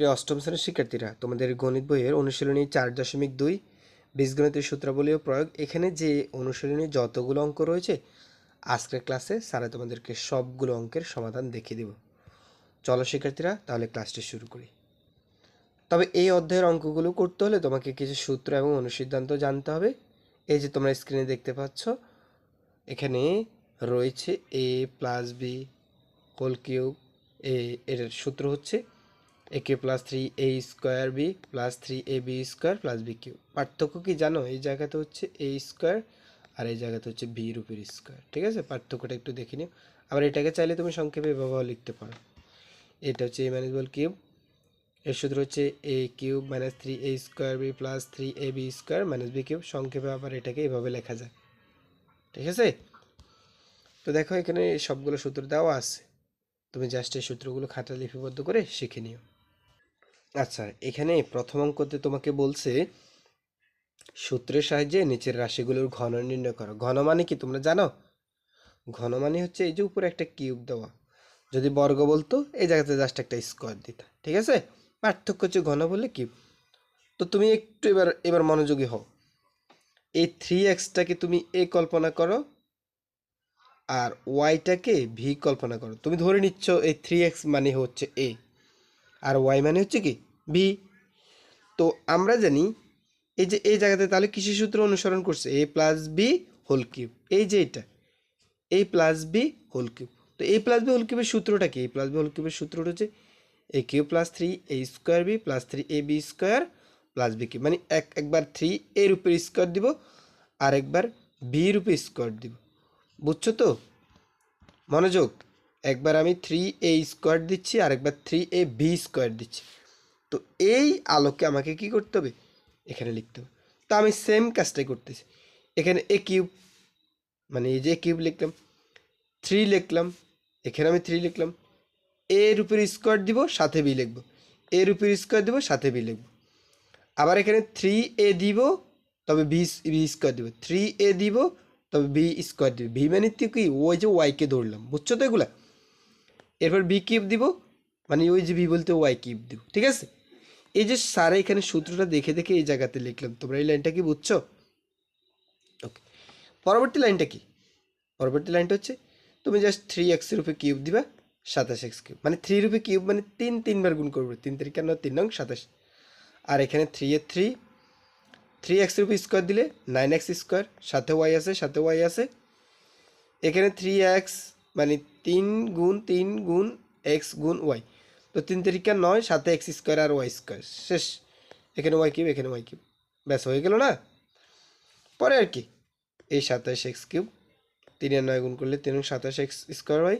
প্রিয় অষ্টম শ্রেণির শিক্ষার্থীরা, তোমাদের গণিত বইয়ের অনুশীলনী চার দশমিক দুই, বীজগণিতের সূত্রাবলী প্রয়োগ, এখানে যে অনুশীলনী যতগুলো অঙ্ক রয়েছে, আজকের ক্লাসে স্যারা তোমাদেরকে সবগুলো অঙ্কের সমাধান দেখিয়ে দেব। চলো শিক্ষার্থীরা, তাহলে ক্লাসটি শুরু করি। তবে এই অধ্যায়ের অঙ্কগুলো করতে হলে তোমাকে কিছু সূত্র এবং অনুসিদ্ধান্ত জানতে হবে। এই যে তোমরা স্ক্রিনে দেখতে পাচ্ছ, এখানে রয়েছে A plus B whole cube A, এর সূত্র হচ্ছে A K plus three A square B plus three A B square plus B cube পার্থক্য কি জানো? এই জায়গাতে হচ্ছে এ স্কোয়ার আর এই জায়গাতে হচ্ছে বি রুপির স্কোয়ার ঠিক আছে? পার্থক্যটা একটু দেখে নিও। আবার এটাকে চাইলে তুমি সংক্ষেপে এভাবেও লিখতে পারো। এটা হচ্ছে এ মাইনাস বল কিউব এর সূত্র হচ্ছে a cube minus three a square b plus three a b square minus b cube সংক্ষেপে আবার এটাকে এভাবে লেখা যায়। ঠিক আছে? তো দেখো, এখানে সবগুলো সূত্র দেওয়া আছে। তুমি জাস্ট এই সূত্রগুলো খাতা লিপিবদ্ধ করে শিখে নিও। আচ্ছা এখানে প্রথম অঙ্কতে তোমাকে বলছে, সূত্রের সাহায্যে নিচের রাশিগুলোর ঘন নির্ণয় করো। ঘন মানে কি তোমরা জানো? ঘন মানে হচ্ছে এই যে উপরে একটা কিউব দেওয়া। যদি বর্গ বলতো, এই জায়গাতে জাস্ট একটা স্কোয়ার দিতা, ঠিক আছে? পার্থক্য হচ্ছে ঘন বললে কিউব তো তুমি একটু এবার এবার মনোযোগী হও। এই থ্রি এক্সটাকে তুমি এ কল্পনা করো, আর ওয়াইটাকে ভি কল্পনা করো। তুমি ধরে নিচ্ছ এই থ্রি এক্স মানে হচ্ছে এ আর ওয়াই মানে হচ্ছে কি? বি তো আমরা জানি এই যে এই জায়গাতে তাহলে কৃষি সূত্র অনুসরণ করছে a plus b whole cube এই যে এটা। A plus b whole cube তো এ প্লাস বি হোল কিউবের সূত্রটা কি? এ প্লাস বি হোল কিউবের সূত্রটা হচ্ছে a cube plus three a square b plus three a b square plus b cube মানে এক, একবার থ্রি এর উপরে স্কোয়ার দিব আর একবার বি রূপে স্কোয়ার দিব। বুঝছ তো? মনোযোগ? একবার আমি থ্রি এ স্কোয়ার দিচ্ছি আর একবার থ্রি এ বি স্কোয়ার দিচ্ছি। তো এই আলোকে আমাকে কি করতে হবে? এখানে লিখতে হবে। তো আমি সেম কাজটাই করতেছি। এখানে এ কিউব মানে এই যে কিউব লিখলাম থ্রি লিখলাম, এখানে আমি থ্রি লিখলাম। এর উপরে স্কোয়ার দিব, সাথে বি লিখব। এর উপরে স্কোয়ার দিব, সাথে বি লিখব। আবার এখানে থ্রি এ দিব, তবে বি বি স্কোয়ার দিব। থ্রি এ দিব, তবে বি স্কোয়ার দিব। বি মানে কি? ওই যে ওয়াইকে ধরলাম। বুঝছ তো এগুলা? এরপর বি কিউব দিব মানে ওই যে বি বলতে ওয়াই কিউব দিব, ঠিক আছে? এই যে স্যার এখানে সূত্রটা দেখে দেখে এই জায়গাতে লিখলাম, তোমরা এই লাইনটা কি বুঝছ? ওকে পরবর্তী লাইনটা কি? পরবর্তী লাইনটা হচ্ছে, তুমি জাস্ট থ্রি এক্সের রূপে কিউব দিবা, সাতাশ এক্স কিউব মানে থ্রি রূপে কিউব মানে তিন, তিনবার গুণ করবে, তিন তারিখ নয় তিন নং সাতাশ। আর এখানে থ্রি এর থ্রি থ্রি এক্স রূপে স্কোয়ার দিলে নাইন এক্স স্কোয়ার সাথে ওয়াই আছে, সাথে ওয়াই আছে। এখানে থ্রি এক্স মানে তিন গুণ তিন গুণ এক্স গুণ ওয়াই। তো তিন তারিখা নয়, সাথে এক্স স্কোয়ার আর ওয়াই স্কোয়ার। শেষ। এখানে ওয়াই কিউব, এখানে ওয়াই কিউব। ব্যাস, হয়ে গেল না? পরে আর কি। এই সাতাশ এক্স কিউব, তিন আর নয় গুণ করলে তিন সাতাশ এক্স স্কোয়ার ওয়াই,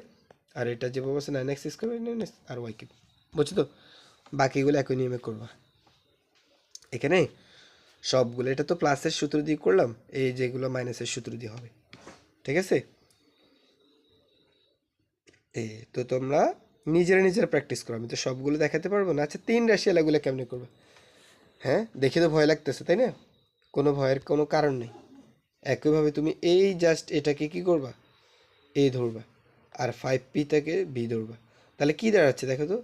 আর এটা যে পাবো nine x square nine x আর ওয়াই কিউব। বুঝছ তো? বাকিগুলো একই নিয়মে করবা। এখানে সবগুলো, এটা তো প্লাসের সূত্র দিয়ে করলাম, এই যেগুলো মাইনাসের সূত্র দিয়ে হবে। ঠিক আছে? এ, তো তোমরা নিজেরা নিজেরা প্র্যাকটিস করো। আমি তো সবগুলো দেখাতে পারব না। আচ্ছা তিন রাশি এলাগুলো কেমনে করবে? হ্যাঁ দেখে তো ভয় লাগতেছে, তাই না? কোনো ভয়ের কোনো কারণ নেই। একইভাবে তুমি এই জাস্ট এটাকে কি করবা? এ ধরবা আর ফাইভ পিটাকে বি ধরবা। তাহলে কি দাঁড়াচ্ছে দেখো তো?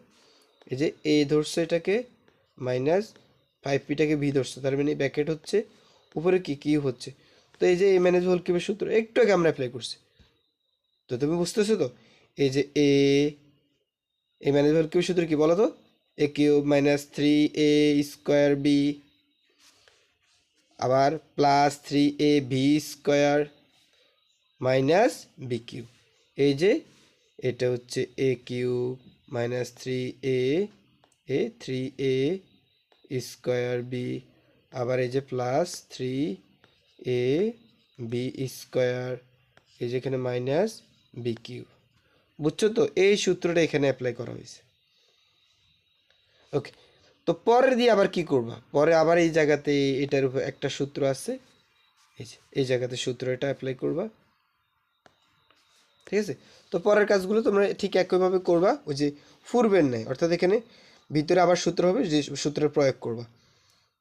এই যে এ ধরছো এটাকে মাইনাস ফাইভ পিটাকে ভি ধরছো। তার মানে ব্যাকেট হচ্ছে, উপরে কি কি হচ্ছে? তো এই যে এ ম্যানেজ হোল কিউবের সূত্র, একটু আগে আমরা অ্যাপ্লাই করছি। তো তুমি বুঝতেছো তো? এই যে এ এ ম্যানেজ হোল কিউবের সূত্র কি বলো তো a cube minus three a square b আবার plus three a b square minus b cube. এই যে এটা হচ্ছে a cube minus three a a three a square b আবার এই যে plus three a b square, এই যে এখানে মাইনাস বি কিউব। বুঝছ তো? এই সূত্রটা এখানে অ্যাপ্লাই করা হয়েছে। ওকে তো পরের দিয়ে আবার কি করবা? পরে আবার এই জায়গাতে এটার উপর একটা সূত্র আছে। এই এই জায়গাতে সূত্র এটা অ্যাপ্লাই করবা। ঠিক আছে? তো পরের কাজগুলো তোমরা ঠিক একইভাবে করবা, ওই যে ফুরবেন নেই অর্থাৎ এখানে ভিতরে আবার সূত্র হবে, যে সূত্রের প্রয়োগ করবা।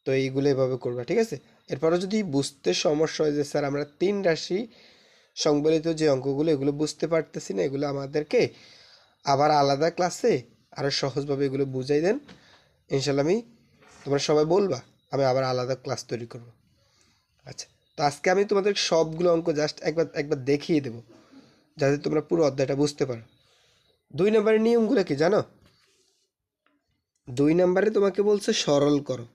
তো এইগুলো এভাবে করবা, ঠিক আছে? এরপরে যদি বুঝতে সমস্যা হয় যে, স্যার, আমরা তিন রাশি সংবলিত যে অঙ্কগুলো, এগুলো বুঝতে পারতেছি না, এগুলো আমাদেরকে আবার আলাদা ক্লাসে আরও সহজভাবে এগুলো বুঝাই দেন। ইনশাল্লাহ আমি, তোমরা সবাই বলবা, আমি আবার আলাদা ক্লাস তৈরি করব। আচ্ছা তো আজকে আমি তোমাদের সবগুলো অঙ্ক জাস্ট একবার একবার দেখিয়ে দেবো, যাতে তোমরা পুরো অধ্যায়টা বুঝতে পারো। দুই নম্বরের নিয়মগুলো কি জানো? দুই নম্বরে তোমাকে বলছে, সরল করো।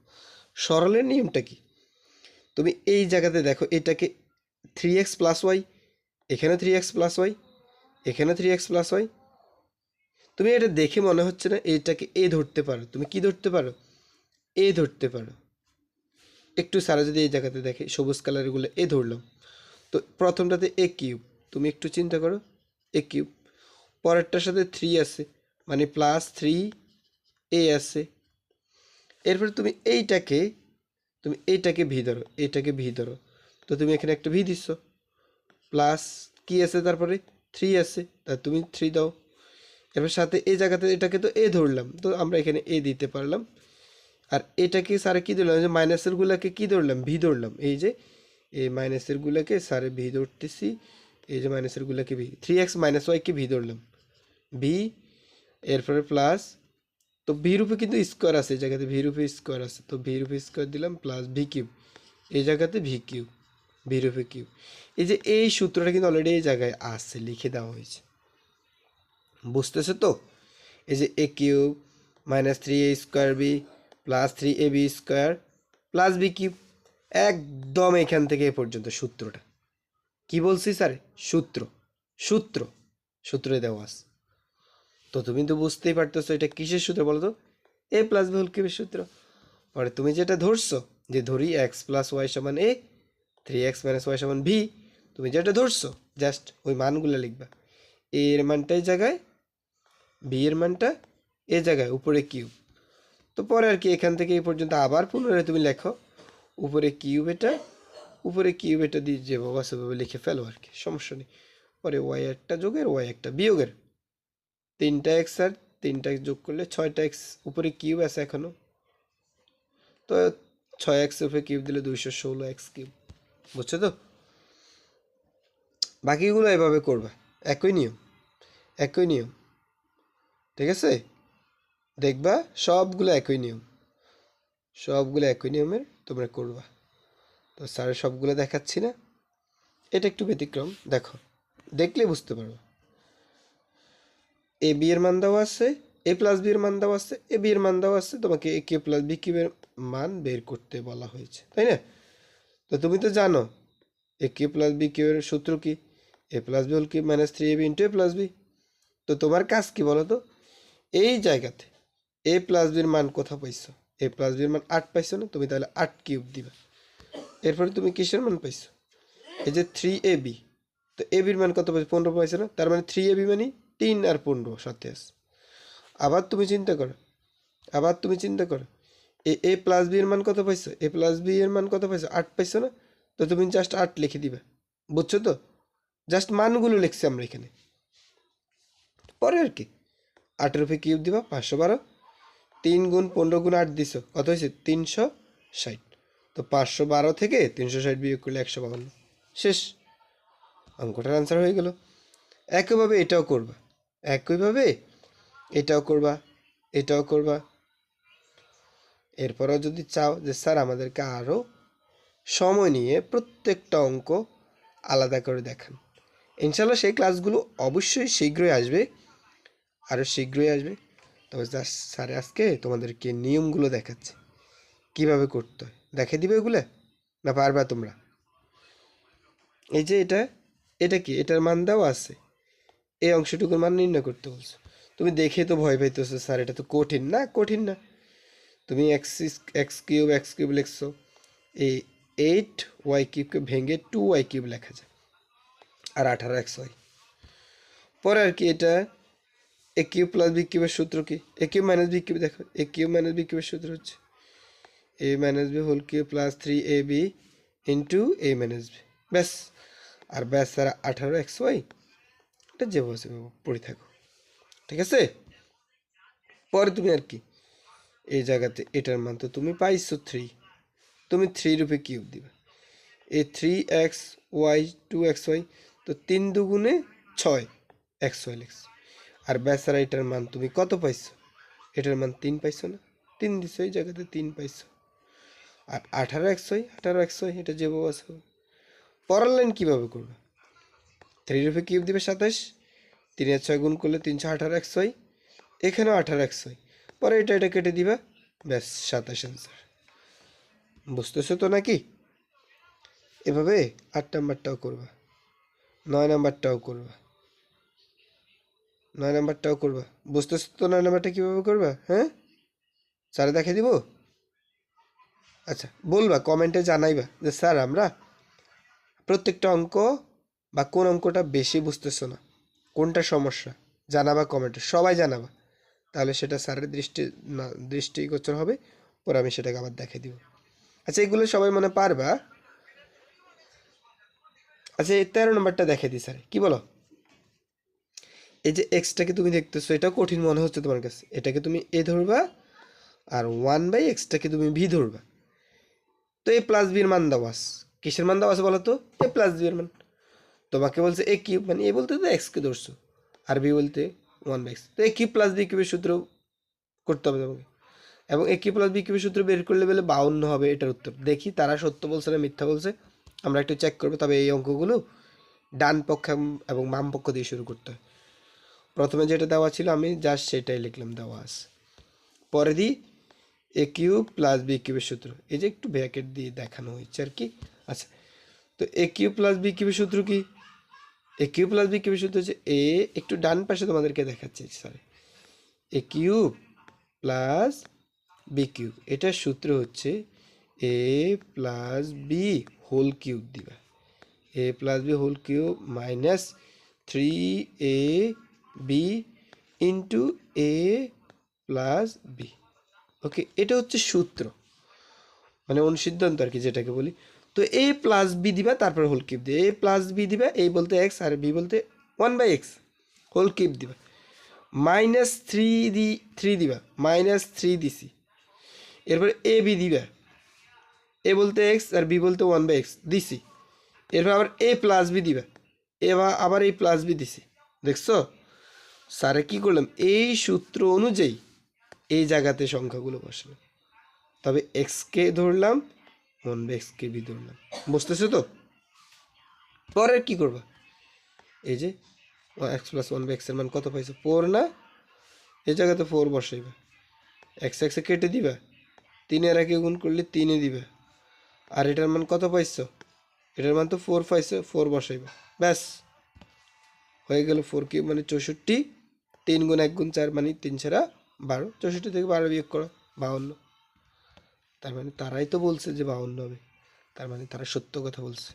সরলের নিয়মটা কি? তুমি এই জায়গাতে দেখো, এটাকে থ্রি এক্স প্লাস ওয়াই এখানে থ্রি এক্স প্লাস ওয়াই এখানে থ্রি এক্স প্লাস ওয়াই তুমি এটা দেখে মনে হচ্ছে না এইটাকে এ ধরতে পারো। তুমি কি ধরতে পারো? এ ধরতে পারো। একটু সারা যদি এই জায়গাতে দেখে, সবুজ কালারগুলো এ ধরলাম। তো প্রথমটাতে এ কিউব তুমি একটু চিন্তা করো এ কিউব পরেরটার সাথে থ্রি আছে মানে প্লাস থ্রি এ আছে। এরপরে তুমি এইটাকে তুমি এইটাকে ভি ধরো, এইটাকে ভি ধরো। তো তুমি এখানে একটা ভি দিচ্ছ প্লাস কি আছে তারপরে? থ্রি আছে। তা তুমি থ্রি দাও। এবার সাথে এই জায়গাতে এটাকে তো এ ধরলাম। তো আমরা এখানে এ দিতে পারলাম। আর এটাকে স্যারে কী ধরলাম? যে মাইনাসেরগুলোকে কী ধরলাম? ভি ধরলাম। এই যে, এই মাইনাসেরগুলোকে স্যারে ভি ধরতেছি। এই যে মাইনাসেরগুলোকে ভি থ্রি এক্স মাইনাস ওয়াইকে ভি ধরলাম। ভি এরপরে প্লাস তো ভি রূপে কিন্তু স্কোয়ার আছে। এই জায়গাতে ভি রূপে স্কোয়ার আছে। তো ভি রূপে স্কোয়ার দিলাম প্লাস ভি কিউব এই জায়গাতে ভি কিউব ভি রূপে কিউব এই যে এই সূত্রটা কিন্তু অলরেডি এই জায়গায় আছে, লিখে দেওয়া হয়েছে। বুঝতেছো তো? এই যে a cube minus three a square b plus three a b square plus b cube একদম এখান থেকে এ পর্যন্ত সূত্রটা। কি বলছি স্যার সূত্র সূত্র, সূত্রে দেওয়া আছে। তো তুমি তো বুঝতেই পারতেছো এটা কিসের সূত্র বলো তো? এ প্লাস বি হোল কিউবের সূত্র। পরে তুমি যেটা ধরছো, যে ধরি এক্স প্লাস ওয়াই সমান a three x minus y সমান ভি তুমি যেটা ধরছো জাস্ট ওই মানগুলো লিখবা। এ এর মানটা এই জায়গায় বি এর মানটা এ জায়গায়, উপরে কিউব তো পরে আর কি এখান থেকে এই পর্যন্ত আবার পুনরায় তুমি লেখো, উপরে কিউব এটা, উপরে কিউব এটা দিয়ে যে আছে সেভাবে লিখে ফেলো আর কি, সমস্যা নেই। পরে ওয়াই একটা যোগের ওয়াই একটা বিয়োগের। তিনটা এক্স আর তিনটা এক্স যোগ করলে ছয়টা এক্স উপরে কিউব আছে এখনও। তো ছয় এক্স উপরে কিউব দিলে দুইশো ষোলো এক্স কিউব বুঝছ তো? বাকিগুলো এভাবে করবা। একই নিয়ম একই নিয়ম। ঠিক আছে? দেখবা সবগুলো একই নিয়ম। সবগুলো একই নিয়মের তোমরা করবা। তো স্যারের সবগুলো দেখাচ্ছি না। এটা একটু ব্যতিক্রম, দেখো। দেখলে বুঝতে পারবে। এ বি এর মান দেওয়া আছে, এ প্লাস বি এর মান দেওয়া আছে, এ বি এর মান দেওয়া আছে। তোমাকে এ কে প্লাস বি কিউবের মান বের করতে বলা হয়েছে, তাই না? তো তুমি তো জানো এ কে প্লাস বি কিউবের সূত্র কি? এ প্লাস বি হল কি minus three a b into a plus b তো তোমার কাজ কি বলো তো এই জায়গাতে এ প্লাস বির মান কোথাও পাইছো? এ প্লাস বির মান আট পাইছো না? তুমি তাহলে আট কিউব দিবা। এরপরে তুমি কিসের মান পাইছো? এই যে থ্রি এ বি তো এ বির মান কত পাইছো? পনেরো পাইছো না? তার মানে থ্রি এ বি মানে তিন আর পনেরো সাথে আবার তুমি চিন্তা করো, আবার তুমি চিন্তা করো এ এ প্লাস বি এর মান কত পাইছো? এ প্লাস বি এর মান কত পাইছো? আট পাইছো না? তো তুমি জাস্ট আট লিখে দিবে। বুঝছ তো? জাস্ট মানগুলো লিখছি আমরা এখানে। পরে আর কি। আটের উপরে কিউব দিবা, পাঁচশো বারো। তিন গুণ পনেরো গুণ আট দিছো। কত হয়েছে? তিনশো ষাট। তো পাঁচশো বারো থেকে তিনশো ষাট বিয়োগ করলে একশো বাহান্ন শেষ। অঙ্কটার আনসার হয়ে গেল। একইভাবে এটাও করবা। একইভাবে এটাও করবা এটাও করবা এরপরও যদি চাও যে স্যার আমাদেরকে আরও সময় নিয়ে প্রত্যেকটা অঙ্ক আলাদা করে দেখান। ইনশাল্লাহ সেই ক্লাসগুলো অবশ্যই শীঘ্রই আসবে, আরও শীঘ্রই আসবে। তবে স্যার আজকে তোমাদেরকে নিয়মগুলো দেখাচ্ছে, কীভাবে করতে হয়। দেখে দিবে ওগুলো না পারবা তোমরা? এই যে এটা এটা কি? এটার মান দেওয়া আছে। এই অংশটুকুর মান নির্ণয় করতে বলছো। তুমি দেখে তো ভয় পাইতেছো স্যার, এটা তো কঠিন না কঠিন না। তুমি x x cube x cube লিখছো, এই এইট ওয়াই কিউবকে ভেঙে টু ওয়াই কিউব লেখা যায়, আর আঠারো এক্স ওয়াই পরে আর কি এটা এ কিউব প্লাস বি কিউবের সূত্র কি? A cube minus b cube দেখো এ কিউব মাইনাস বি কিউবের সূত্র হচ্ছে a minus b whole cube plus three a b into a minus b ব্যাস। আর ব্যাস স্যার আঠারো এক্স ওয়াই এটা যে বসে পড়ে থাকো, ঠিক আছে? পরে তুমি আর কি এই জায়গাতে এটার মান। তো তুমি পাইছো থ্রি তুমি থ্রি রূপে কিউব দিবে। এই three x y two x y তো তিন দুগুণে ছয় এক্স ওয়াই লিখছো। আর বেচারা এটার মান তুমি কত পাইছো? এটার মান তিন পাইছো না? তিন দিছো, এই জায়গাতে তিন পাইছো। আর আঠারো একশোই আঠারো একশোই এটা যে বউ আছে পরের লাইন কীভাবে করবে? থ্রি রুপে কিউব দিবে সাতাশ তিনের ছয় গুণ করলে তিনশো আঠারো একশোই এখানেও আঠারো একশোই পরে এটা এটা কেটে দিবা। ব্যাস, সাতাশ অ্যান্সার বুঝতেছো তো নাকি? এভাবে আট নাম্বারটাও করবা। নয় নাম্বারটাও করবা। নয় নাম্বারটাও করবা। বুঝতেছো তো নয় নাম্বারটা কীভাবে করবা? হ্যাঁ? স্যারে দেখে দিব? আচ্ছা বলবা কমেন্টে জানাইবা যে, স্যার, আমরা প্রত্যেকটা অঙ্ক বা কোন অঙ্কটা বেশি বুঝতেছো না। কোনটা সমস্যা? জানাবা কমেন্টে সবাই জানাবা। তাহলে সেটা স্যারের দৃষ্টি, না, দৃষ্টিগোচর হবে, পরে আমি সেটাকে আবার দেখে দিব। আচ্ছা এগুলো সবাই মনে পারবা? আচ্ছা এই তেরো নম্বরটা দেখে দিই স্যার। কি বলো? এই যে এক্সটাকে তুমি দেখতেছো এটা কঠিন মনে হচ্ছে তোমার কাছে। এটাকে তুমি এ ধরবা আর ওয়ান বাই এক্সটাকে তুমি ভি ধরবা। তো এ প্লাস বির মান দাও আস। কিসের মান দাও আছে বলো তো? এ প্লাস বির মান। তোমাকে বলছে এ কিউব মানে এ বলতে তো এক্সকে ধরছো। আর বি বলতে ওয়ান বাই এক্স তো এ কিউব প্লাস বি কিউবের সূত্র করতে হবে তোমাকে। এবং এ কি প্লাস বি কিউবের সূত্র বের করলে বলে বাউন্ন হবে এটার উত্তর। দেখি, তারা সত্য বলছে না মিথ্যা বলছে। আমরা একটু চেক করব, তবে এই অঙ্কগুলো ডান পক্ষ এবং বাম পক্ষ দিয়ে শুরু করতে হয়। প্রথমে যেটা দেওয়া ছিল, আমি জাস্ট সেটাই লিখলাম দেওয়া আছে পরে দিই এ কিউব প্লাস বি কিউবের সূত্র। এই যে একটু ব্র্যাকেট দিয়ে দেখানো হয়েছে আর কি। আচ্ছা তো এ কিউব প্লাস বি কিউবের সূত্র কি? এ কিউ প্লাস বি কিউবের সূত্র হচ্ছে এ একটু ডান পাশে তোমাদেরকে দেখাচ্ছি sorry a cube plus b cube এটার সূত্র হচ্ছে a plus b whole cube দিবা। A plus b whole cube minus three a b into a plus b okay এটা হচ্ছে সূত্র। মানে অনুসিদ্ধান্ত আর কি যেটাকে বলি। তো এ প্লাস বি দিবা, তারপর হোল কিউব দিবে। এ প্লাস বি দিবা এ বলতে এক্স আর বি বলতে one by x whole cube দিবা। মাইনাস থ্রি দি থ্রি দিবা। মাইনাস থ্রি দিছি। এরপর এ বি দিবা। এ বলতে এক্স আর বি বলতে ওয়ান বাই এক্স দিছি। এরপর আবার এ প্লাস বি দিবা। এবার আবার এই প্লাস বি দিছি। দেখছ? স্যারে কী করলাম? এই সূত্র অনুযায়ী এই জায়গাতে সংখ্যাগুলো বসালাম। তবে এক্সকে ধরলাম এক্সকে বি ধরলাম বুঝতেছো তো? পরে কি করবা? এই যে এক্স প্লাস ওয়ান বাই এক্সের মান কত পাইছো? ফোর না? এই জায়গাতে ফোর বসাইবা। এক্স এক্সে কেটে দিবা। তিনের একে গুণ করলে তিনে দিবা। আর এটার মান কত পাইছো? এটার মান তো ফোর পাইছো ফোর বসাইবা। ব্যাস। হয়ে গেল ফোর কিউব মানে চৌষট্টি। তিন গুণ এক গুণ চার মানে তিন ছাড়া বারো। চৌষট্টি থেকে বারো বিয়োগ করো, বাউন্ন। তার মানে তারাই তো বলছে যে বাউন্ন হবে। তার মানে তারা সত্য কথা বলছে।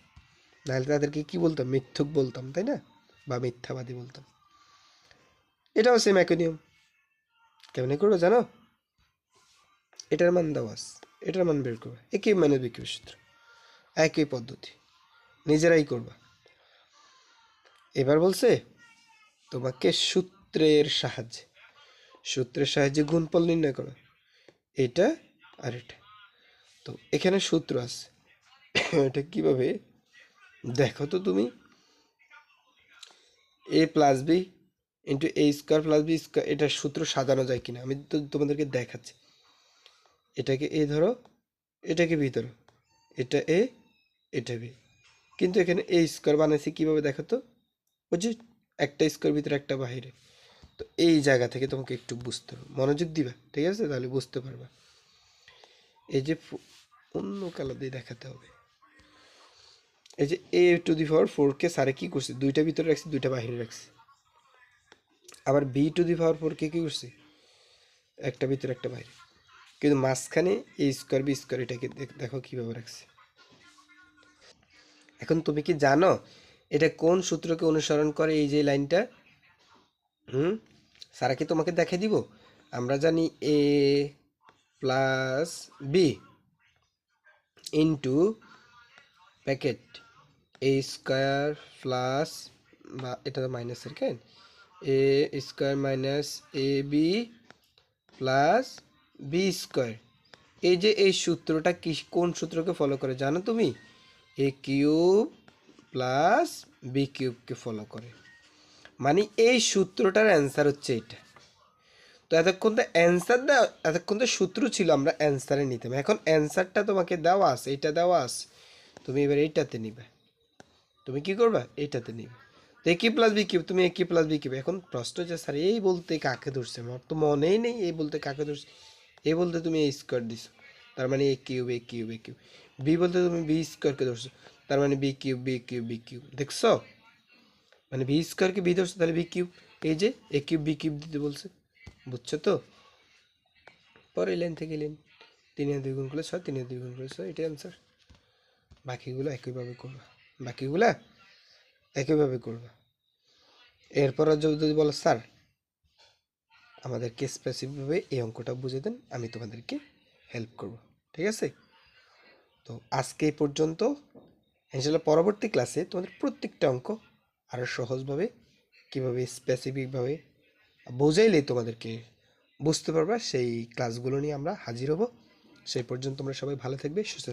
নাহলে তাদেরকে কি বলতাম? মিথ্যুক বলতাম, তাই না? বা মিথ্যাবাদী বলতাম। এটাও সেম একই নিয়ম। কেমনি করব জানো? এটার মান দেওয়াস এটার মান বের করবে। একই মানে বিক্রি সূত্র। একই পদ্ধতি। নিজেরাই করবা। এবার বলছে, তোমাকে সূত্রের সাহায্যে। সূত্রের সাহায্যে গুণফল নির্ণয় করো। এটা আর এটা। তো এখানে সূত্র আছে। এটা কীভাবে? দেখো তো তুমি। A plus b into a square plus b square এটার সূত্র সাজানো যায় কিনা? আমি তো তোমাদেরকে দেখাচ্ছি। এটাকে এ ধরো, এটাকে বি ধরো। এটা এ এটা বি কিন্তু এখানে এ স্কোয়ার বানাইছি কীভাবে দেখো তো? যে একটা স্কোয়ার ভিতরে একটা বাহিরে। তো এই জায়গা থেকে তোমাকে একটু বুঝতে হবে। মনোযোগ দিবা, ঠিক আছে? তাহলে বুঝতে পারবা। এই যে অন্য কালার দিয়ে দেখাতে হবে। এই যে এ টু দি পাওয়ার ফোরকে সারে কী করছে? দুইটা ভিতরে রাখছি, দুইটা বাহিরে রাখছি। আবার বি টু দি পাওয়ার ফোরকে কী করছে? একটা ভিতরে, একটা বাইরে। কিন্তু মাঝখানে এ স্কোয়ার বি স্কোয়ার এটাকে দেখ- কীভাবে রাখছে। এখন তুমি কি জানো এটা কোন সূত্রকে অনুসরণ করে এই যে লাইনটা? হুম? সারা কি তোমাকে দেখে দিব? আমরা জানি a plus b into packet a square plus বা এটা তো মাইনাসের কেন? A square minus a b plus b square এই যে এই সূত্রটা কি, কোন সূত্রকে ফলো করে জানো তুমি? এ কিউব প্লাস বি কিউবকে ফলো করে। মানে এই সূত্রটার অ্যান্সার হচ্ছে এটা। তো এতক্ষণ তো অ্যান্সার দেওয়া, এতক্ষণ তো সূত্র ছিল, আমরা অ্যান্সারে নিতাম। এখন অ্যান্সারটা তোমাকে দেওয়া আছে এইটা দেওয়া আছে। তুমি এবার এইটাতে নিবে। তুমি কি করবা? এইটাতে নিবে। তো এ কি প্লাস বি কিউব? তুমি এ কি প্লাস বি কিউব? এখন প্রশ্ন যে, স্যার, এই বলতে কাকে ধরছে? আমার তো মনেই নেই, এই বলতে কাকে ধরছে? এই বলতে তুমি এ স্কোয়ার দিছো। তার মানে a cube a cube a cube. B বলতে তুমি বি স্কোয়ারকে ধরছো। তার মানে b cube b cube b cube. দেখছ? মানে বি স্কোয়ারকে বি ধরছে, তাহলে বি কিউব। এই যে এ কিউব বি কিউব দিতে বলছে। বুঝছ তো? পরে লেন থেকে লেন। তিন দুই গুণ করলে ছয়, তিন দুই গুণ করলে ছয়, এটাই অ্যান্সার বাকিগুলো একইভাবে করবা। বাকিগুলা একইভাবে করবা। এরপর যদি বলো, স্যার, আমাদেরকে স্পেসিফিকভাবে এই অঙ্কটা বুঝে দেন, আমি তোমাদেরকে হেল্প করব। ঠিক আছে? তো আজকে এই পর্যন্ত। ইনশাল্লাহ পরবর্তী ক্লাসে তোমাদের প্রত্যেকটা অঙ্ক আরও সহজভাবে, কীভাবে স্পেসিফিকভাবে বোঝাইলে তোমাদেরকে বুঝতে পারবা, সেই ক্লাসগুলো নিয়ে আমরা হাজির হব। সেই পর্যন্ত তোমরা সবাই ভালো থাকবে, সুস্থ